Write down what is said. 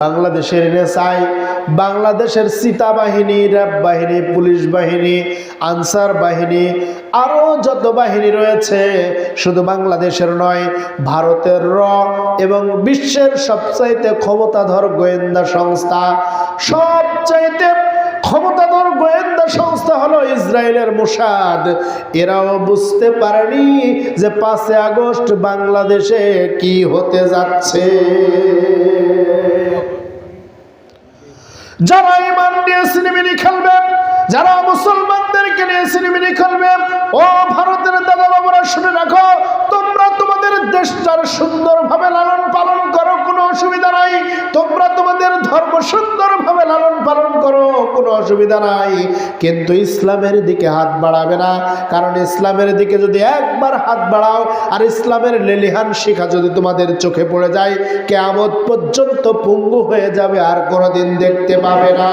বাংলাদেশের নেশাই বাংলাদেশের সীতা বাহিনী র্যাব বাহিনী, পুলিশ বাহিনী, আনসার বাহিনী আরও যত বাহিনী রয়েছে, শুধু বাংলাদেশের নয়, ভারতের র এবং বিশ্বের সবচাইতে ক্ষমতাধর গোয়েন্দা সংস্থা। সবচাইতে ক্ষমতাধর গোয়েন্দা সংস্থা হলো ইসরায়েলের মোসাদ। এরাও বুঝতে পারেনি যে পাঁচে আগস্ট বাংলাদেশে কি হতে যাচ্ছে। যারা ইমান নিয়ে সিনেমিনি খেলবে, যারা মুসলমানদেরকে নিয়ে সিনেমিনি খেলবে, ও ভারতের দাদা বাবুরা শুনে রাখো, তোমরা তোমাদের দেশ যারা সুন্দরভাবে লালন অসুবিধা নাই। কিন্তু ইসলামের দিকে হাত বাড়াবে না। কারণ ইসলামের দিকে যদি একবার হাত বাড়াও, আর ইসলামের লেলিহান শিখা যদি তোমাদের চোখে পড়ে যায়, কেয়ামত পর্যন্ত পঙ্গু হয়ে যাবে আর কোনোদিন দেখতে পাবে না।